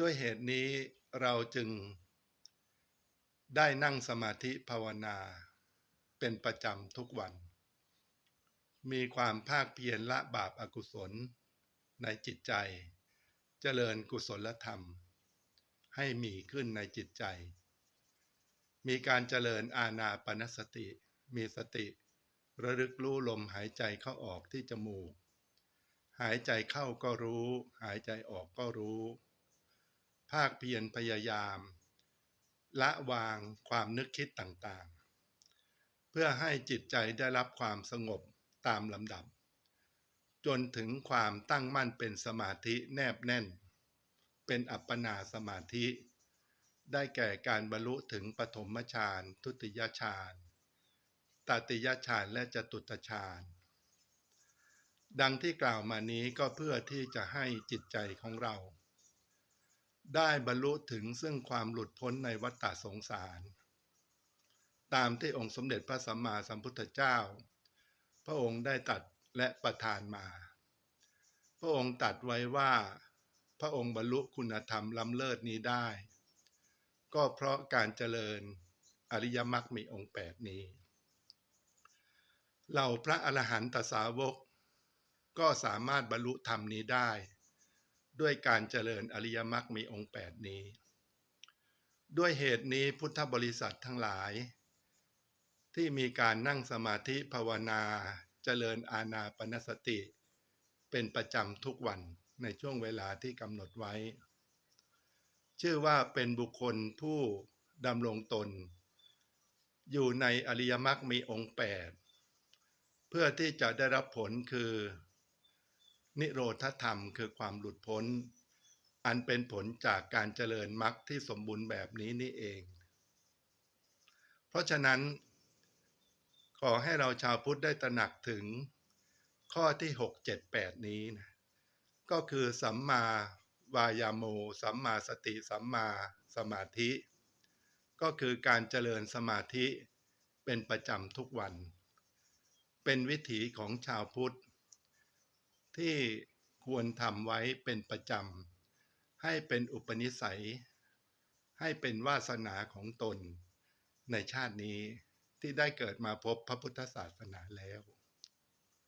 ด้วยเหตุนี้เราจึงได้นั่งสมาธิภาวนา เป็นประจำทุกวัน มีความภาคเพียรละบาปอากุศล ในจิตใจ เจริญกุศลธรรม ให้มีขึ้นในจิตใจ มีการเจริญอาณาปณสติ มีสติ ระลึกรู้ลมหายใจเข้าออกที่จมูก หายใจเข้าก็รู้ หายใจออกก็รู้ ภาคเพียรพยายาม ละวางความนึกคิดต่างๆ เพื่อให้จิตใจได้รับความสงบตามลำดับ จนถึงความตั้งมั่นเป็นสมาธิแนบแน่น เป็นอัปปนาสมาธิ ได้แก่การบรรลุถึงปฐมฌานทุติยฌานตติยฌานและจตุตฌานดังที่กล่าวมานี้ก็เพื่อที่จะให้จิตใจของเรา ได้บรรลุถึงซึ่งความหลุดพ้นในวัฏฏสงสาร ตามที่องค์สมเด็จพระสัมมาสัมพุทธเจ้า พระองค์ได้ตัดและประทานมา พระองค์ตัดไว้ว่า พระองค์บรรลุคุณธรรมล้ำเลิศนี้ได้ ก็เพราะการเจริญอริยมรรคมีองค์แปดนี้เหล่าพระอรหันตสาวกก็สามารถบรรลุธรรมนี้ได้ ด้วยการเจริญอริยมรรคมีองค์แปดนี้ ด้วยเหตุนี้พุทธบริษัททั้งหลาย ที่มีการนั่งสมาธิภาวนาเจริญอาณาปณสติ เป็นประจำทุกวันในช่วงเวลาที่กำหนดไว้ ชื่อว่าเป็นบุคคลผู้ดำรงตน อยู่ในอริยมรรคมีองค์แปดเพื่อที่จะได้รับผลคือ นิโรธธรรมคือความหลุดพ้น อันเป็นผลจากการเจริญมรรคที่สมบูรณ์แบบนี้นี่เอง เพราะฉะนั้น ขอให้เราชาวพุทธได้ตระหนักถึงข้อที่ 6 7 8 นี้นะก็คือสัมมาวายาโม สัมมาสติสัมมาสมาธิ ก็คือการเจริญสมาธิเป็นประจำทุกวัน เป็นวิถีของชาวพุทธ ที่ควรทำไว้เป็นประจำ ให้เป็นอุปนิสัย ให้เป็นวาสนาของตน ในชาตินี้ที่ได้เกิดมาพบพระพุทธศาสนาแล้ว